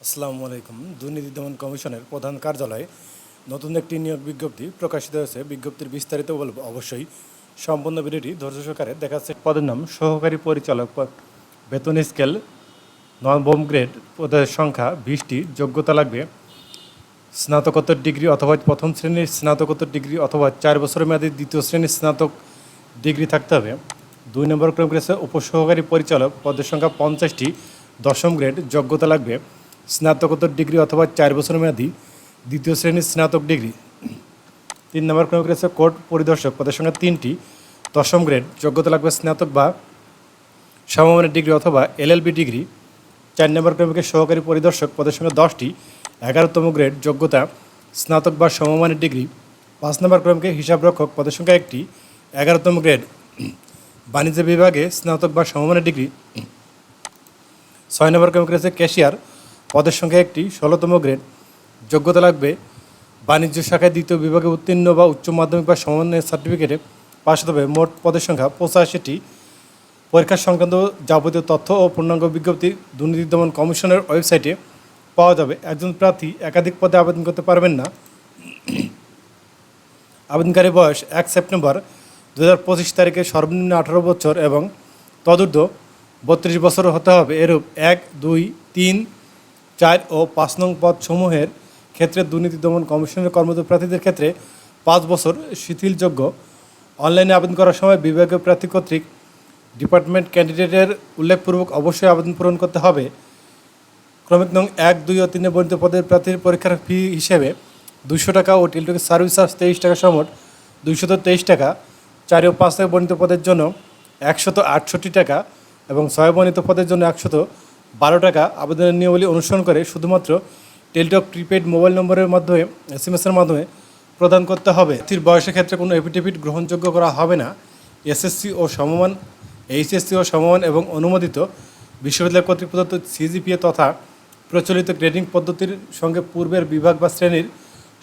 আসসালামু আলাইকুম। দুর্নীতি দমন কমিশনের প্রধান কার্যালয়ে নতুন একটি নিয়োগ বিজ্ঞপ্তি প্রকাশিত হয়েছে। বিজ্ঞপ্তির বিস্তারিত বলব অবশ্যই। সম্পূর্ণ ভিডিওটি ধৈর্য সহকারে দেখাচ্ছে পদের নাম সহকারী পরিচালক পদ। বেতন স্কেল নবম গ্রেড, পদের সংখ্যা বিশটি, যোগ্যতা লাগবে স্নাতকোত্তর ডিগ্রি অথবা প্রথম শ্রেণির স্নাতকোত্তর ডিগ্রি অথবা চার বছর মেয়াদী দ্বিতীয় শ্রেণির স্নাতক ডিগ্রি থাকতে হবে। দুই নম্বর ক্রম রয়েছে উপসহকারী পরিচালক পদের সংখ্যা পঞ্চাশটি, দশম গ্রেড, যোগ্যতা লাগবে স্নাতকোত্তর ডিগ্রি অথবা চার বছর মেয়াদী, দ্বিতীয় শ্রেণির স্নাতক ডিগ্রি। তিন নম্বর ক্রম রয়েছে কোর্ট পরিদর্শক পদের সংখ্যা তিনটি। দশম গ্রেড, যোগ্যতা লাগবে স্নাতক বা সমমানের ডিগ্রি অথবা এলএলবি ডিগ্রি। চার নম্বর ক্রমিকে সহকারী পরিদর্শক পদের সঙ্গে দশটি। এগারোতম গ্রেড, যোগ্যতা স্নাতক বা সমমানের ডিগ্রি। পাঁচ নম্বর ক্রমকে হিসাবরক্ষক পদের সংখ্যা একটি। এগারোতম গ্রেড, বাণিজ্য বিভাগে স্নাতক বা সমমানের ডিগ্রি। ছয় নম্বর ক্রমিক রয়েছে ক্যাশিয়ার। পদের সংখ্যা একটি ষোলোতম গ্রেড। যোগ্যতা লাগবে বাণিজ্য শাখায় দ্বিতীয় বিভাগে উত্তীর্ণ বা উচ্চ মাধ্যমিক বা সমন্বয় সার্টিফিকেটে পাশ হতে হবে। মোট পদের সংখ্যা পঁচাশিটি। পরীক্ষা সংক্রান্ত যাবতীয় তথ্য ও পূর্ণাঙ্গ বিজ্ঞপ্তি দুর্নীতি দমন কমিশনের ওয়েবসাইটে পাওয়া যাবে। একজন প্রার্থী একাধিক পদে আবেদন করতে পারবেন না। আবেদনকারী বয়স এক সেপ্টেম্বর দু হাজার পঁচিশ তারিখে সর্বনিম্ন আঠারো বছর এবং তদূর্ধ্ব বত্রিশ বছর হতে হবে। এরূপ এক, দুই, তিন চার ও পাঁচ নং পদসমূহের ক্ষেত্রে দুর্নীতি দমন কমিশনের কর্মরত প্রার্থীদের ক্ষেত্রে পাঁচ বছর শিথিলযোগ্য। অনলাইনে আবেদন করার সময় বিভাগীয় প্রার্থী কর্তৃক ডিপার্টমেন্ট ক্যান্ডিডেটের উল্লেখপূর্বক অবশ্যই আবেদন পূরণ করতে হবে। ক্রমিক নং এক, দুই ও তিনে বর্ণিত পদের প্রার্থীর পরীক্ষার ফি হিসেবে দুশো টাকা ও টেলিটকের সার্ভিস চার্জ তেইশ টাকা সমট দুইশত তেইশ টাকা, চার ও পাঁচ থেকে বর্ণিত পদের জন্য একশত আটষট্টি টাকা এবং ছয় বর্ণিত পদের জন্য একশত বারো টাকা আবেদনের নিয়মাবলী অনুসরণ করে শুধুমাত্র টেলিটক প্রিপেড মোবাইল নম্বরের মাধ্যমে এস এম এসের মাধ্যমে প্রদান করতে হবে। প্রার্থীর বয়সের ক্ষেত্রে কোনো এফিডেভিট গ্রহণযোগ্য করা হবে না। এসএসসি ও সমমান এইচএসসি ও সমমান এবং অনুমোদিত বিশ্ববিদ্যালয় কর্তৃক প্রদত্ত সিজিপিএ তথা প্রচলিত গ্রেডিং পদ্ধতির সঙ্গে পূর্বের বিভাগ বা শ্রেণির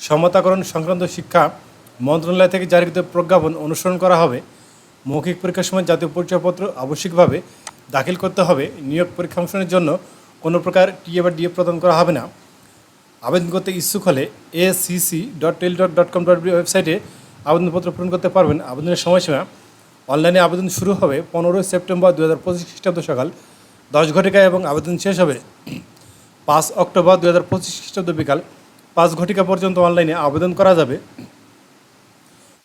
সমতাকরণ সংক্রান্ত শিক্ষা মন্ত্রণালয় থেকে জারিকৃত প্রজ্ঞাপন অনুসরণ করা হবে। মৌখিক পরীক্ষার সময় জাতীয় পরিচয়পত্র আবশ্যিকভাবে দাখিল করতে হবে। নিয়োগ পরীক্ষা অংশনের জন্য কোনো প্রকার টিএ বা ডিএ প্রদান করা হবে না। আবেদন করতে ইচ্ছুক হলে A CC dot Teletalk dot dot com dot ওয়েবসাইটে আবেদনপত্র পূরণ করতে পারবেন। আবেদনের সময়সীমা অনলাইনে আবেদন শুরু হবে পনেরোই সেপ্টেম্বর দু হাজার পঁচিশ খ্রিস্টাব্দ সকাল দশ ঘটিকায় এবং আবেদন শেষ হবে পাঁচ অক্টোবর দু হাজার পঁচিশ খ্রিস্টাব্দ বিকাল পাঁচ ঘটিকা পর্যন্ত অনলাইনে আবেদন করা যাবে।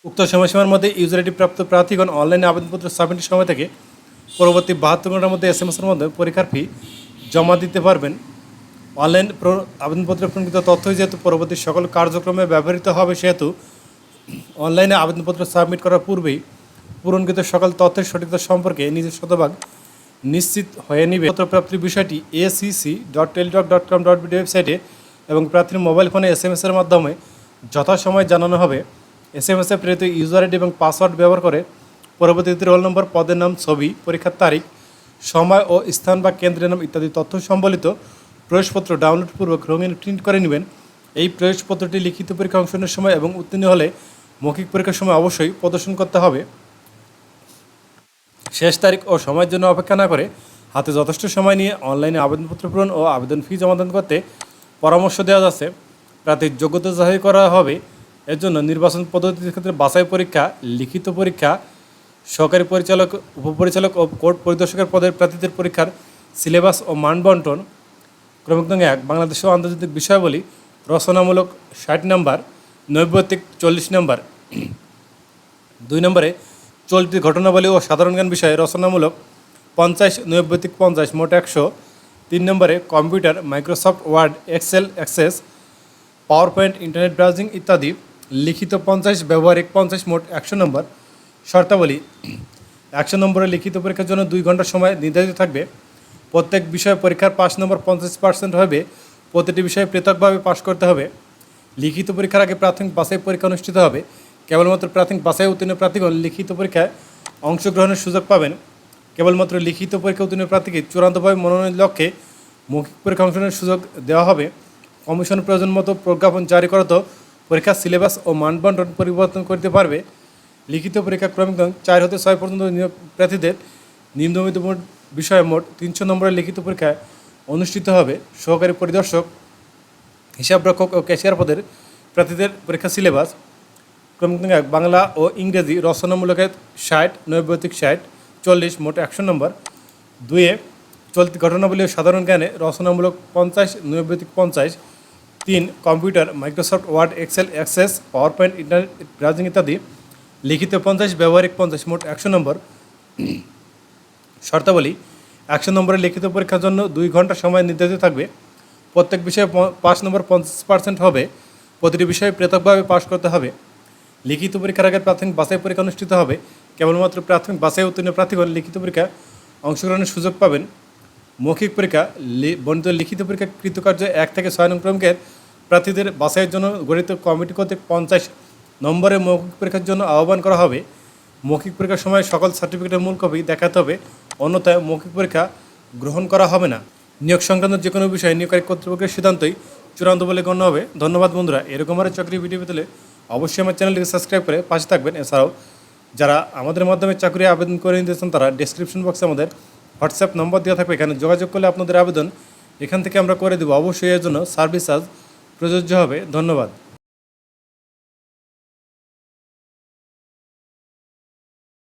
উক্ত সময়সীমার মধ্যে ইউজারিটি প্রাপ্ত প্রার্থীগণ অনলাইনে আবেদনপত্র সাবমিটের সময় থেকে পরবর্তী বাহাত্তর ঘণ্টার মধ্যে এস এম এসের মধ্যে পরীক্ষার ফি জমা দিতে পারবেন। অনলাইন আবেদনপত্রে প্রণীত তথ্য যেহেতু পরবর্তী সকল কার্যক্রমে ব্যবহৃত হবে, সেহেতু অনলাইনে আবেদনপত্র সাবমিট করার পূর্বেই পূরণকৃত সকল তথ্যের সঠিকতা সম্পর্কে নিজের শতভাগ নিশ্চিত হয়ে নিবে। পত্র প্রাপ্তির বিষয়টি ACC dot Teletalk dot dot com dot BD ওয়েবসাইটে এবং প্রার্থীর মোবাইল ফোনে এস এম এসের মাধ্যমে যথাসময়ে জানানো হবে। এস এম এসে প্রেরিত ইউজার আইডি এবং পাসওয়ার্ড ব্যবহার করে পরবর্তীতে রোল নম্বর পদের নাম, ছবি, পরীক্ষার তারিখ, সময় ও স্থান বা কেন্দ্রের নাম ইত্যাদি তথ্য সম্বলিত প্রবেশপত্র ডাউনলোড পূর্বক রঙিন প্রিন্ট করে নেবেন। এই প্রবেশপত্রটি লিখিত পরীক্ষা অংশগ্রহণের সময় এবং উত্তীর্ণ হলে মৌখিক পরীক্ষার সময় অবশ্যই প্রদর্শন করতে হবে। শেষ তারিখ ও সময়ের জন্য অপেক্ষা না করে হাতে যথেষ্ট সময় নিয়ে অনলাইনে আবেদনপত্র পূরণ ও আবেদন ফি জমাদান করতে পরামর্শ দেওয়া যাচ্ছে। প্রার্থীর যোগ্যতা যাচাই করা হবে। এর জন্য নির্বাচন পদ্ধতির ক্ষেত্রে বাছাই পরীক্ষা, লিখিত পরীক্ষা সহকারী পরিচালক, উপপরিচালক ও কোর্ট পরিদর্শকের পদের প্রার্থীদের পরীক্ষার সিলেবাস ও মানবন্টন। ক্রমিক নং এক, বাংলাদেশ ও আন্তর্জাতিক বিষয়াবলী রচনামূলক ষাট নম্বর, নৈবত্তিক চল্লিশ নম্বর। দুই নম্বরে চলতি ঘটনাবলী ও সাধারণ জ্ঞান বিষয়ে রচনামূলক পঞ্চাশ, নৈবত্তিক পঞ্চাশ, মোট একশো। তিন নম্বরে computer, Microsoft Word, Excel, Access PowerPoint internet browsing ইত্যাদি। লিখিত পঞ্চাশ, ব্যবহারিক পঞ্চাশ, মোট একশো নম্বর। শর্তাবলী, একশো নম্বরের লিখিত পরীক্ষার জন্য দুই ঘণ্টা সময় নির্ধারিত থাকবে। প্রত্যেক বিষয়ে পরীক্ষার পাস নম্বর পঞ্চাশ পার্সেন্ট হবে। প্রতিটি বিষয়ে পৃথকভাবে পাশ করতে হবে। লিখিত পরীক্ষার আগে প্রাথমিক বাছাই পরীক্ষা অনুষ্ঠিত হবে। কেবলমাত্র প্রাথমিক বাছাই উত্তীর্ণ প্রার্থীগণ লিখিত পরীক্ষায় অংশগ্রহণের সুযোগ পাবেন। কেবলমাত্র লিখিত পরীক্ষা উত্তীর্ণ প্রার্থীকে চূড়ান্তভাবে মনোনয়নের লক্ষ্যে মৌখিক পরীক্ষা অংশগ্রহণের সুযোগ দেওয়া হবে। কমিশন প্রয়োজন মতো প্রজ্ঞাপন জারি করত পরীক্ষার সিলেবাস ও মানবন্টন পরিবর্তন করতে পারবে। লিখিত পরীক্ষা ক্রমিক নং চার হতে ছয় পর্যন্ত প্রার্থীদের নিম্নমিত বিষয়ে মোট তিনশো নম্বরের লিখিত পরীক্ষায় অনুষ্ঠিত হবে। সহকারী পরিদর্শক, হিসাবরক্ষক ও ক্যাশিয়ার পদের প্রার্থীদের পরীক্ষা সিলেবাস, ক্রমিক এক, বাংলা ও ইংরেজি রচনামূলকে ষাট, নৈবতিক ষাট, চল্লিশ, মোট একশো নম্বর। দুয়ে চলতি ঘটনাবলী ও সাধারণ জ্ঞানে রচনামূলক পঞ্চাশ, নৈবতিক পঞ্চাশ। তিন, computer, Microsoft, Word, Excel, Access PowerPoint internet, browsing ইত্যাদি লিখিত পঞ্চাশ, ব্যবহারিক পঞ্চাশ, মোট একশো নম্বর। শর্তাবলী, একশো নম্বরের লিখিত পরীক্ষার জন্য দুই ঘণ্টা সময় নির্ধারিত থাকবে। প্রত্যেক বিষয়ে পাঁচ নম্বর পঞ্চাশ পার্সেন্ট হবে। প্রতিটি বিষয়ে পৃথকভাবে পাশ করতে হবে। লিখিত পরীক্ষার আগে প্রাথমিক বাছাই পরীক্ষা অনুষ্ঠিত হবে। কেবলমাত্র প্রাথমিক বাছাই উত্তীর্ণ প্রার্থীগণ লিখিত পরীক্ষা অংশগ্রহণের সুযোগ পাবেন। মৌখিক পরীক্ষা বর্ণিত লিখিত পরীক্ষা কৃতকার্য এক থেকে ছয় নং ক্রমিকের প্রার্থীদের বাছাইয়ের জন্য গঠিত কমিটি কর্তৃক পঞ্চাশ নম্বরের মৌখিক পরীক্ষার জন্য আহ্বান করা হবে। মৌখিক পরীক্ষার সময় সকল সার্টিফিকেটের মূল কপি দেখাতে হবে। অন্যথায় মৌখিক পরীক্ষা গ্রহণ করা হবে না। নিয়োগ সংক্রান্ত যে কোনো বিষয়ে নিয়োগকারী কর্তৃপক্ষের সিদ্ধান্তই চূড়ান্ত বলে গণ্য হবে। ধন্যবাদ বন্ধুরা। এরকম আরও চাকরি ভিডিও পেতে অবশ্যই আমার চ্যানেলটিকে সাবস্ক্রাইব করে পাশে থাকবেন। এছাড়াও যারা আমাদের মাধ্যমে চাকরি আবেদন করে নিতে চান, তারা ডেসক্রিপশন বক্সে আমাদের হোয়াটসঅ্যাপ নম্বর দেওয়া থাকবে। এখানে যোগাযোগ করলে আপনাদের আবেদন এখান থেকে আমরা করে দেবো। অবশ্যই এর জন্য সার্ভিস চার্জ প্রযোজ্য হবে। ধন্যবাদ।